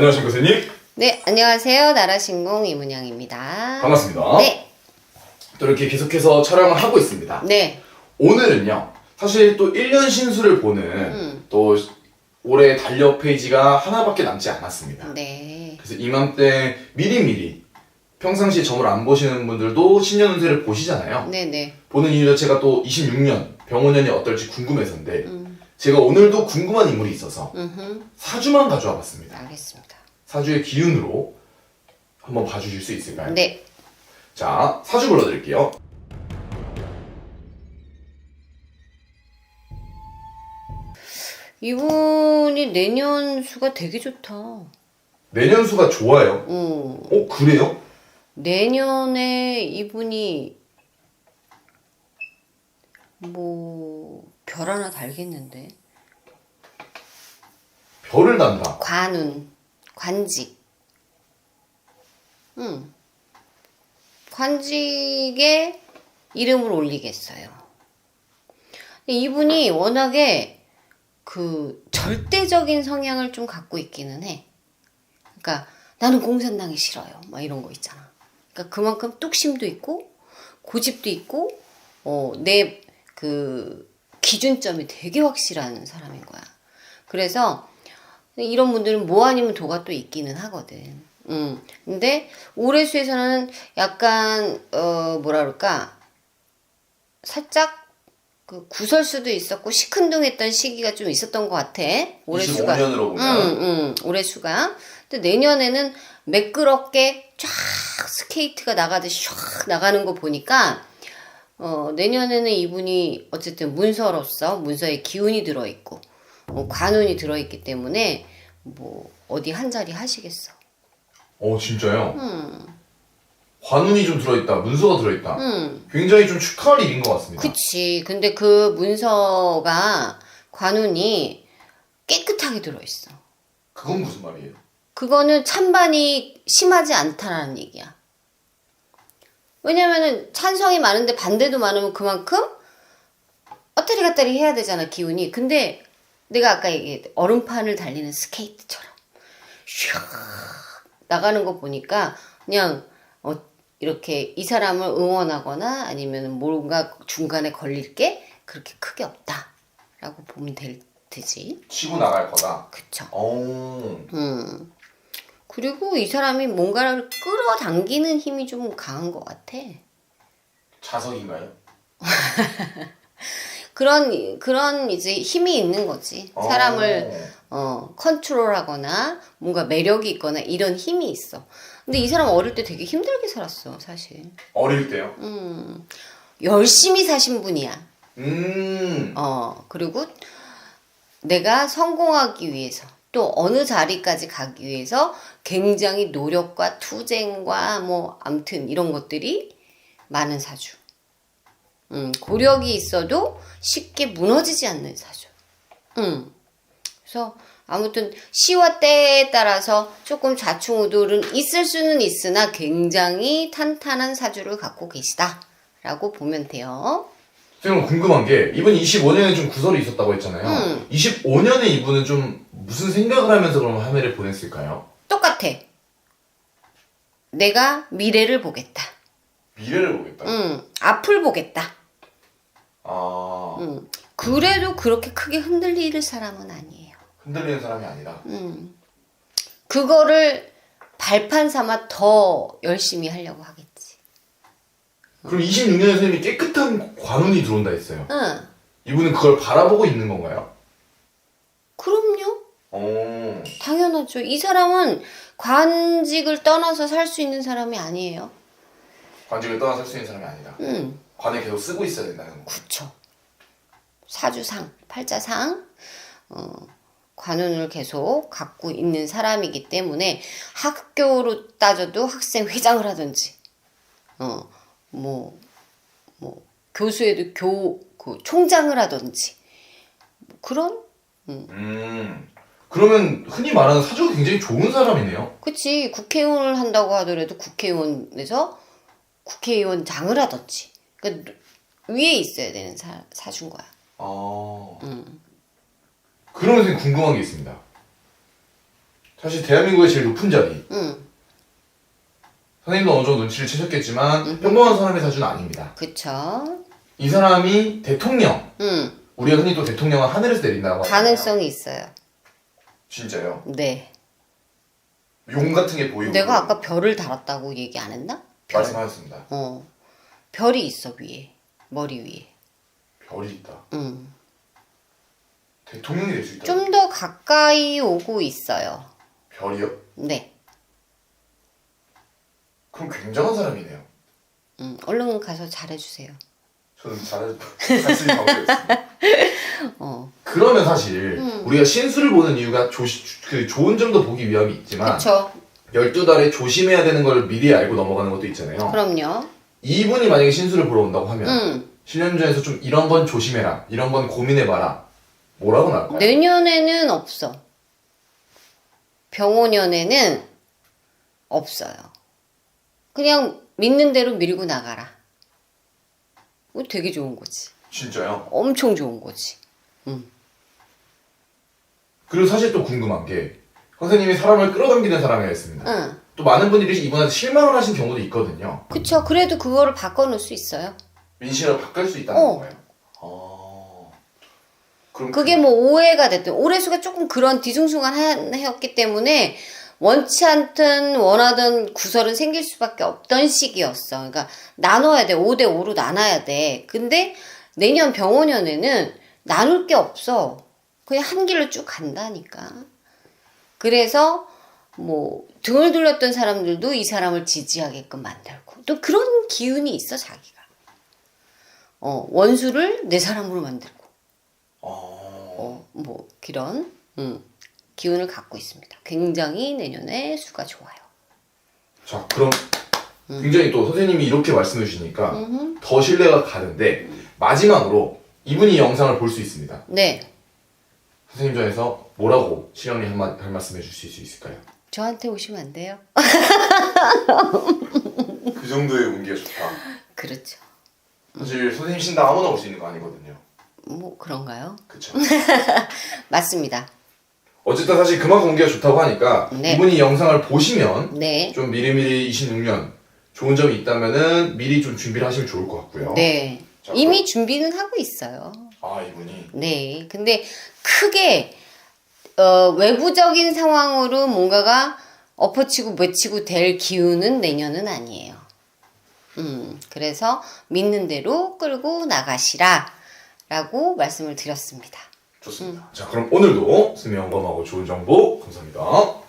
안녕하십니까 교수님 네, 안녕하세요. 나라신공 이문영입니다. 반갑습니다. 네, 또 이렇게 계속해서 촬영을 하고 있습니다. 네, 오늘은요 사실 또 1년 신수를 보는 음. 또 올해 달력 페이지가 하나밖에 남지 않았습니다. 네, 그래서 이맘때 미리미리 평상시 점을 안 보시는 분들도 신년 운세를 보시잖아요. 네, 네. 보는 이유 자체가 또 26년 병원년이 어떨지 궁금해서인데 음, 제가 오늘도 궁금한 인물이 있어서 음흠, 사주만 가져와 봤습니다. 알겠습니다. 사주의 기운으로 한번 봐주실 수 있을까요? 네, 자, 사주 불러드릴게요. 이분이 내년 수가 되게 좋다. 내년 수가 좋아요. 어, 어, 그래요? 내년에 이분이 뭐 별 하나 달겠는데 별을 단다. 관운, 관직. 응. 관직에 이름을 올리겠어요. 이분이 워낙에 그 절대적인 성향을 좀 갖고 있기는 해. 그러니까 나는 공산당이 싫어요. 막 이런 거 있잖아. 그러니까 그만큼 뚝심도 있고 고집도 있고 어, 내그 기준점이 되게 확실한 사람인 거야. 그래서 이런 분들은 뭐 아니면 도가 또 있기는 하거든. 음. 근데 올해 수에서는 약간 어 뭐라 그럴까 살짝 그 구설 수도 있었고 시큰둥했던 시기가 좀 있었던 것 같아. 올해 수가. 25년으로 보면 응, 응, 올해 수가. 근데 내년에는 매끄럽게 쫙 스케이트가 나가듯이 쫙 나가는 거 보니까 어, 내년에는 이분이 어쨌든 문서로서 문서에 기운이 들어있고 어, 관운이 들어있기 때문에 뭐 어디 한 자리 하시겠어. 어, 진짜요? 음, 관운이 좀 들어있다. 문서가 들어있다. 음, 굉장히 좀 축하할 일인 것 같습니다. 그치. 근데 그 문서가 관운이 깨끗하게 들어있어. 그건 무슨 말이에요? 그거는 찬반이 심하지 않다라는 얘기야. 왜냐면은 찬성이 많은데 반대도 많으면 그만큼 어때리 갔다리 해야 되잖아, 기운이. 근데 내가 아까 얘기했 얼음판을 달리는 스케이트처럼 슉 나가는 거 보니까 그냥 어, 이렇게 이 사람을 응원하거나 아니면 뭔가 중간에 걸릴 게 그렇게 크게 없다라고 보면 될 테지. 치고 나갈 거다. 그쵸. 어, 음. 그리고 이 사람이 뭔가를 끌어당기는 힘이 좀 강한 것 같아. 자석인가요? 그런 그런 이제 힘이 있는 거지. 사람을 어. 어 컨트롤하거나 뭔가 매력이 있거나 이런 힘이 있어. 근데 이 사람 어릴 때 되게 힘들게 살았어, 사실. 어릴 때요? 음. 열심히 사신 분이야. 음, 어, 그리고 내가 성공하기 위해서 또 어느 자리까지 가기 위해서 굉장히 노력과 투쟁과 뭐 암튼 이런 것들이 많은 사주. 음, 고력이 있어도 쉽게 무너지지 않는 사주. 음. 그래서 아무튼 시와 때에 따라서 조금 좌충우돌은 있을 수는 있으나 굉장히 탄탄한 사주를 갖고 계시다라고 보면 돼요. 선생님 궁금한 게 이분 25년에 좀 구설이 있었다고 했잖아요. 음. 25년에 이분은 좀 무슨 생각을 하면서 그럼 한 해를 보냈을까요? 똑같아. 내가 미래를 보겠다. 미래를 보겠다. 응, 앞을 보겠다. 아, 응. 그래도 그렇게 크게 흔들릴 사람은 아니에요. 흔들리는 사람이 아니다. 응. 그거를 발판 삼아 더 열심히 하려고 하겠지. 그럼 26년에 선생님이 깨끗한 관운이 들어온다 했어요. 응. 이분은 그걸 바라보고 있는 건가요? 그럼요. 어, 당연하죠. 이 사람은 관직을 떠나서 살 수 있는 사람이 아니에요. 관직을 떠나 살수 있는 사람이 아니다. 응. 관을 계속 쓰고 있어야 된다는 거. 그쵸. 사주상, 팔자상, 어, 관운을 계속 갖고 있는 사람이기 때문에 학교로 따져도 학생 회장을 하든지, 어, 뭐, 뭐, 교수에도 교, 그 총장을 하든지, 뭐 그런? 음, 그러면 흔히 말하는 사주가 굉장히 좋은 사람이네요. 그치. 국회의원을 한다고 하더라도 국회의원에서 국회의원장을 하든지. 그러니까 위에 있어야 되는 사, 사주인 거야. 아, 음. 그러면 궁금한 게 있습니다. 사실 대한민국의 제일 높은 자리. 응, 선생님도 어느 정도 눈치를 채셨겠지만 평범한 사람의 사주는 아닙니다. 그쵸. 이 사람이 대통령. 응, 우리가 흔히 또 대통령은 하늘에서 내린다고 하잖아요. 가능성이 있어요. 진짜요? 네. 용 같은 게 보이고. 내가 아까 별을 달았다고 얘기 안 했나? 별. 말씀하셨습니다. 어. 별이 있어, 위에. 머리 위에. 별이 있다. 응. 대통령이 될 수 있다. 좀 더 가까이 오고 있어요. 별이요? 네. 그럼 굉장한 사람이네요. 음, 얼른 가서 잘해주세요. 저는 잘할 수 있는 방법이. 어. 그러면 사실 우리가 신수를 보는 이유가 조시, 그 좋은 점도 보기 위함이 있지만 그쵸. 12달에 조심해야 되는 걸 미리 알고 넘어가는 것도 있잖아요. 그럼요. 이분이 만약에 신수를 보러 온다고 하면 음. 신년전에서 좀 이런 건 조심해라. 이런 건 고민해봐라. 뭐라고 나올까요? 내년에는 없어. 병오년에는 없어요. 그냥 믿는 대로 밀고 나가라. 이거 되게 좋은 거지. 진짜요? 엄청 좋은 거지. 그리고 사실 또 궁금한 게 선생님이 사람을 끌어당기는 사람이 있습니다. 응. 또 많은 분들이 이분한테 실망을 하신 경우도 있거든요. 그쵸. 그래도 그거를 바꿔놓을 수 있어요. 민심을 바꿀 수 있다는 어. 거예요. 아. 그럼 그게 뭐 오해가 됐든 올해 수가 조금 그런 뒤숭숭한했기 때문에 원치 않든 원하던 구설은 생길 수밖에 없던 시기였어. 그러니까 나눠야 돼. 5대 5로 나눠야 돼. 근데 내년 병원년에는 나눌 게 없어. 그냥 한 길로 쭉 간다니까. 그래서 뭐 등을 돌렸던 사람들도 이 사람을 지지하게끔 만들고 또 그런 기운이 있어 자기가. 어 원수를 내 사람으로 만들고. 어. 어, 뭐 그런 음, 기운을 갖고 있습니다. 굉장히 내년에 수가 좋아요. 자, 그럼 굉장히 또 선생님이 이렇게 말씀해 주시니까 음흠. 더 신뢰가 가는데 마지막으로 이분이 이 영상을 볼 수 있습니다. 네, 선생님 전에서 뭐라고 시령님 한, 마, 한 말씀 해주실 수 있을까요? 저한테 오시면 안 돼요? 그 정도의 운기가 좋다. 그렇죠. 사실 선생님 신당 아무나 올 수 있는 거 아니거든요. 뭐 그런가요? 그쵸. 맞습니다. 어쨌든 사실 그만큼 운기가 좋다고 하니까 네. 이분이 영상을 보시면 네, 좀 미리미리 26년 좋은 점이 있다면은 미리 좀 준비를 하시면 좋을 것 같고요. 네. 자, 이미 준비는 하고 있어요. 아 이분이 네, 근데 크게 어, 외부적인 상황으로 뭔가가 엎어치고 외치고 될 기운은 내년은 아니에요. 음, 그래서 믿는 대로 끌고 나가시라 라고 말씀을 드렸습니다. 좋습니다. 자 그럼 오늘도 수명검하고 좋은 정보 감사합니다.